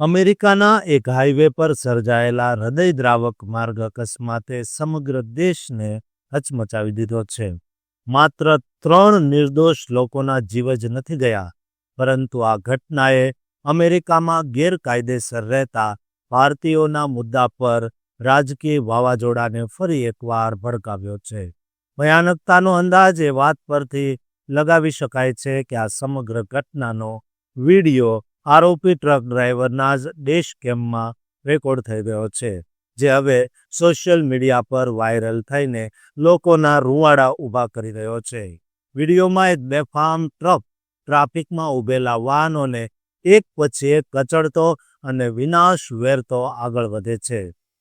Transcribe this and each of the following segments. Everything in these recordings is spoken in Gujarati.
અમેરિકાના એક હાઈવે પર સર્જાયેલા હૃદયદ્રાવક માર્ગ અકસ્માતે સમગ્ર દેશને હચમચાવી દીધો છે. માત્ર ત્રણ નિર્દોષ લોકોના જીવ જ નથી ગયા, પરંતુ આ ઘટનાએ અમેરિકામાં ગેરકાયદેસર રહેતા ભારતીયોના મુદ્દા પર રાજકીય વાવાઝોડાને ફરી એકવાર ભડકાવ્યો છે. ભયાનકતાનો અંદાજ એ વાત પરથી લગાવી શકાય છે કે આ સમગ્ર ઘટનાનો વિડિયો આરોપી ટ્રક ડ્રાઈવરના જ ડેશ કેમમાં રેકોર્ડ થઈ ગયો છે, જે હવે સોશિયલ મીડિયા પર વાયરલ થઈને લોકોના રૂવાડા ઊભા કરી રહ્યો છે. વિડીયોમાં એક બેફામ ટ્રક ટ્રાફિકમાં ઊભેલા વાહનોને એક પછી એક કચડતો અને વિનાશ વેરતો આગળ વધે છે,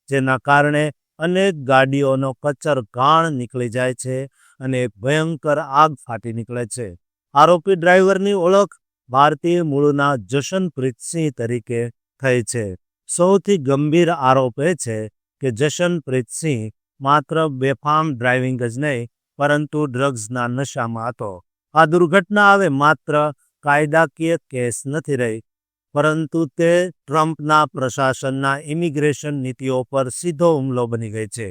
જેના કારણે અનેક ગાડીઓનો કચર ગાણ નીકળી જાય છે અને ભયંકર આગ ફાટી નીકળે છે. આરોપી ડ્રાઈવરની ઓળખ ભારતીય મૂળના જશનપ્રીતસિંહ તરીકે થઈ છે. સૌથી ગંભીર આરોપ એ છે કે જશનપ્રીતસિંહ માત્ર બેફામ ડ્રાઇવિંગ જ નહીં, પરંતુ ડ્રગ્સના નશામાં હતો. આ દુર્ઘટના હવે માત્ર કાયદાકીય કેસ નથી રહી, પરંતુ તે ટ્રમ્પના પ્રશાસનના ઇમિગ્રેશન નીતિઓ પર સીધો હુમલો બની ગઈ છે.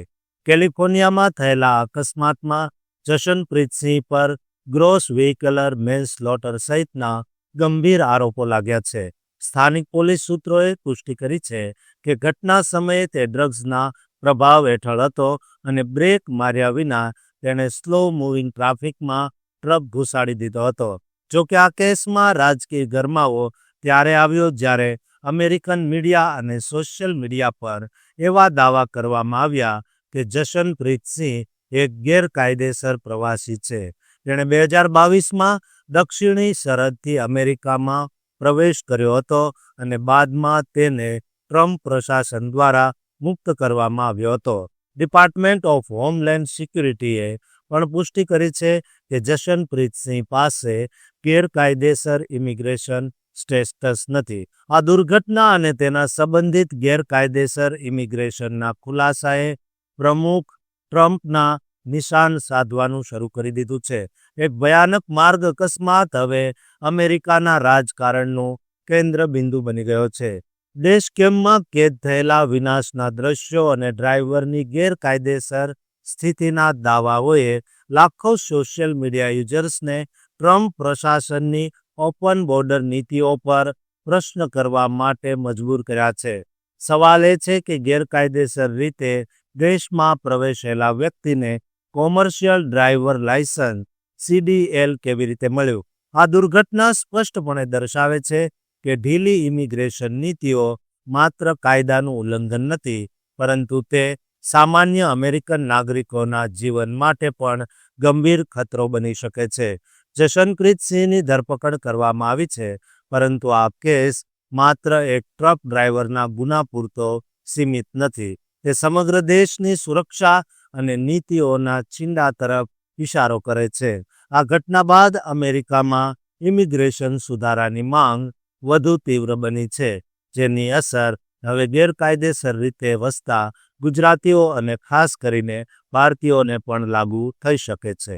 કેલિફોર્નિયામાં થયેલા અકસ્માતમાં જશનપ્રીતસિંહ પર ગ્રોસ વ્હીકલર મેન્સલોટર સહિતના ગંભીર આરોપો લાગ્યા છે. સ્થાનિક પોલીસ સૂત્રોએ પુષ્ટિ કરી છે કે ઘટના સમયે તે ડ્રગ્સના પ્રભાવ હેઠળ હતો અને બ્રેક માર્યા વિના તેણે સ્લો મૂવિંગ ટ્રાફિકમાં ટ્રક ઘુસાડી દીધો હતો. જો કે આ કેસમાં રાજકીય ગરમાવો ત્યારે આવ્યો જ્યારે અમેરિકન મીડિયા અને સોશિયલ મીડિયા પર એવા દાવા કરવામાં આવ્યા કે જશનપ્રીતસિંહ એક ગેરકાયદેસર પ્રવાસી છે. તેણે બે હજાર બાવીસમાં દક્ષિણી સરહદથી અમેરિકામાં પ્રવેશ કર્યો હતો અને બાદમાં તેને ટ્રમ્પ પ્રશાસન દ્વારા મુક્ત કરવામાં આવ્યો હતો. ડિપાર્ટમેન્ટ ઓફ હોમલેન્ડ સિક્યુરિટીએ પણ પુષ્ટિ કરી છે કે જશનપ્રીતસિંહ પાસે ગેરકાયદેસર ઇમિગ્રેશન સ્ટેટસ નથી. આ દુર્ઘટના અને તેના સંબંધિત ગેરકાયદેસર ઇમિગ્રેશનના ખુલાસાએ પ્રમુખ ટ્રમ્પના નિશાન સાધવાનું શરૂ કરી દીધું છે. એક ભયાનક માર્ગ અકસ્માત હવે અમેરિકાના રાજકારણનું કેન્દ્ર બિંદુ બની ગયો છે. દેશ કેમ્પમાં કેદ થયેલા વિનાશના દ્રશ્યો અને ડ્રાઈવરની ગેરકાયદેસર સ્થિતિના દાવાઓએ લાખો સોશિયલ મીડિયા યુઝર્સને ટ્રમ્પ પ્રશાસનની ઓપન બોર્ડર નીતિઓ પર પ્રશ્ન કરવા માટે મજબૂર કર્યા છે. સવાલ એ છે કે ગેરકાયદેસર રીતે દેશમાં પ્રવેશેલા વ્યક્તિને કોમર્શિયલ ડ્રાઈવર લાયસન્સ સીડીએલ કેવી રીતે મળ્યું? આ દુર્ઘટના સ્પષ્ટપણે દર્શાવે છે કે ઢીલી ઇમિગ્રેશન નીતિઓ માત્ર કાયદાનું ઉલ્લંઘન નથી, પરંતુ તે સામાન્ય અમેરિકન નાગરિકોના જીવન માટે પણ ગંભીર ખતરો બની શકે છે. જશનપ્રીત સિંહની ધરપકડ કરવામાં આવી છે, પરંતુ આ કેસ માત્ર એક ટ્રક ડ્રાઈવરના ગુના પૂરતો સીમિત નથી. તે સમગ્ર દેશની સુરક્ષા અને નીતિઓના ચિંડા તરફ ઇશારો કરે છે. આ ઘટના બાદ અમેરિકામાં ઇમિગ્રેશન સુધારાની માંગ વધુ તીવ્ર બની છે, જેની અસર હવે ગેરકાયદેસર રીતે વસતા ગુજરાતીઓ અને ખાસ કરીને ભારતીયોને પણ લાગુ થઈ શકે છે.